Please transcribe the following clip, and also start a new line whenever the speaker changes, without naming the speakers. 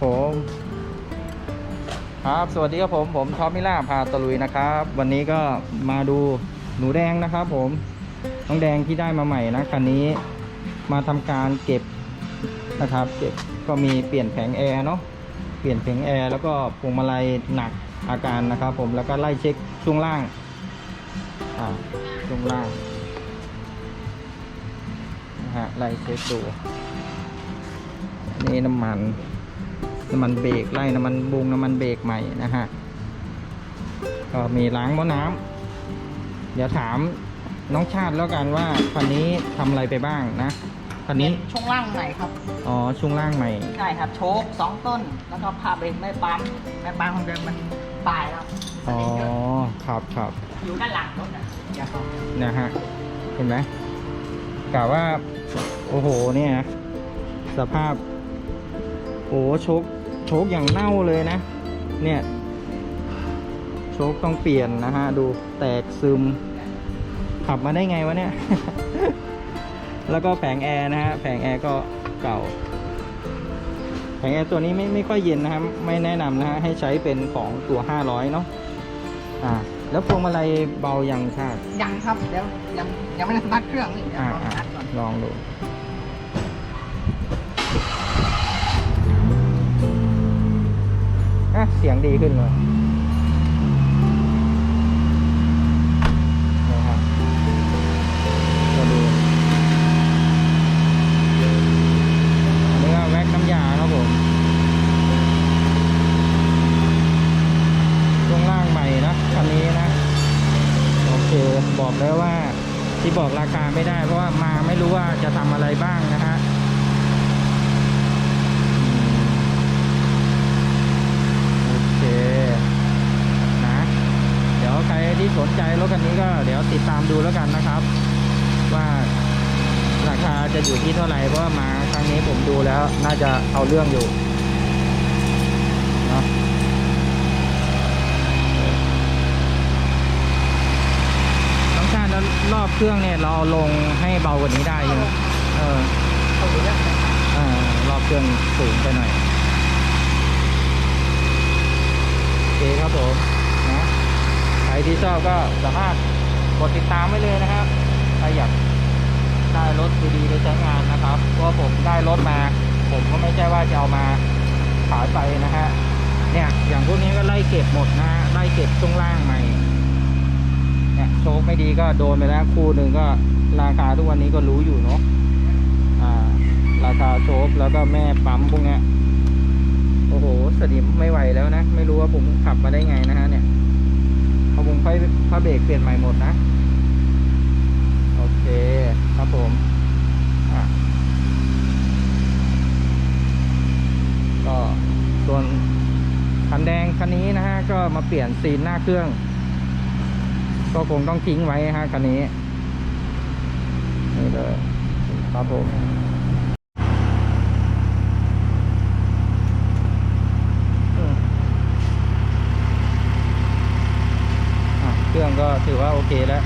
ครับผมครับสวัสดีครับผมผมท็อปมิล่าพาตะลุยนะครับ วันนี้ก็มาดูหนูแดงนะครับ ผมน้องแดงที่ได้มาใหม่นะคันนี้ มาทำการเก็บนะครับ เก็บก็มีเปลี่ยนแผงแอร์เนาะเปลี่ยนแผงแอร์แล้วก็พวงมาลัยหนักอาการนะครับ ผมแล้วก็ไล่เช็คช่วงล่างอ่าช่วงล่างนะฮะไล่เช็คดูนี่น้ำมัน น้ำมันเบรกไล่น้ำมันบุงน้ำมันเบรกใหม่นะฮะก็มีล้างหม้อน้ำเดี๋ยวถามน้องชาติแล้วกันว่าคันนี้ทำอะไรไปบ้างนะคันนี้
ช่วงล่างใหม่ครับ
อ๋อช่วงล่างใหม่
ใช่ครับ โชคสองต้น แล้วก็พาเบรกไม่ปั๊มไม่ปั๊มของเดิมมันตายแล้วส
อ๋อ
นิทเยอะ
ครับครับ
อยู่ด้านหลังรถนะอย่าเข้า
นะฮะเห็นไหมกะว่า โอ้โหเนี่ยนะสภาพ โอ้โชคโชคอย่างเน่าเลยนะ เนี่ย โชคต้องเปลี่ยนนะฮะ ดูแตกซึม ขับมาได้ไงวะเนี่ย แล้วก็แผงแอร์นะฮะ แผงแอร์ก็เก่า แผงแอร์ตัวนี้ไม่ไม่ค่อยเย็นนะครับ ไม่แนะนำนะฮะ ให้ใช้เป็นของตัว 500 เนาะ อ่า แล้วพวงมาลัยเบายังชาติ
ยังครับ เดี๋ยวยังยังไม่ได้สตาร์ทเครื่องนี่เดี๋ยว
อ่า
ลองส
อ่า
ตาร์ทก่อน
ลองดู เสียงดีขึ้นเลยนี่ครับก็ดูอันนี้ก็แว็กน้ำยาครับผมช่วงล่างใหม่นะคันนี้นะ โอเค บอกแล้วว่าที่บอกราคาไม่ได้เพราะว่ามาไม่รู้ว่าจะทำอะไรบ้างนะฮะอืมโอเค นะ เดี๋ยวใครที่ สนใจรถคันนี้ก็เดี๋ยวติดตามดูแล้วกันนะครับ ว่าราคาจะอยู่ที่เท่าไหร่เพราะมาครั้งนี้ผมดูแล้วน่าจะเอาเรื่องอยู่เนาะน้องชาติแล้วรอบเครื่องเนี่ยเราลงให้เบากว่านี้ได้ใช่ไหมเออ
เอาดูแล้วนะครับ
เออรอบเครื่องสูงไปหน่อยโอเคครับผม ที่ชอบก็สามารถกดติดตามไว้เลยนะครับใครอยากได้รถดีๆไปใช้งานนะครับเพราะว่าผมได้รถมา ผมก็ไม่ใช่ว่าจะเอามาขายไปนะฮะเนี่ยอย่างพวกนี้ก็ไล่เก็บหมดนะฮะไล่เก็บช่วงล่างใหม่เนี่ยโชคไม่ดีก็โดนไปแล้วคู่หนึ่งก็ราคาทุกวันนี้ก็รู้อยู่เนาะอ่าราคาโชคแล้วก็แม่ปั๊มพวกเนี้ยโอ้โหสนิมไม่ไหวแล้วนะ ไม่รู้ว่าผมขับมาได้ไงนะฮะ พอผมค่อยผ้าเบรกเปลี่ยนใหม่หมดนะ โอเคครับผมก็ส่วนคันแดงคันนี้นะฮะ ก็มาเปลี่ยนซีนหน้าเครื่อง ก็คงต้องทิ้งไว้ฮะคันนี้นี่เลยครับผมอืมอะเครื่อง ก็ถือว่าโอเคแล้ว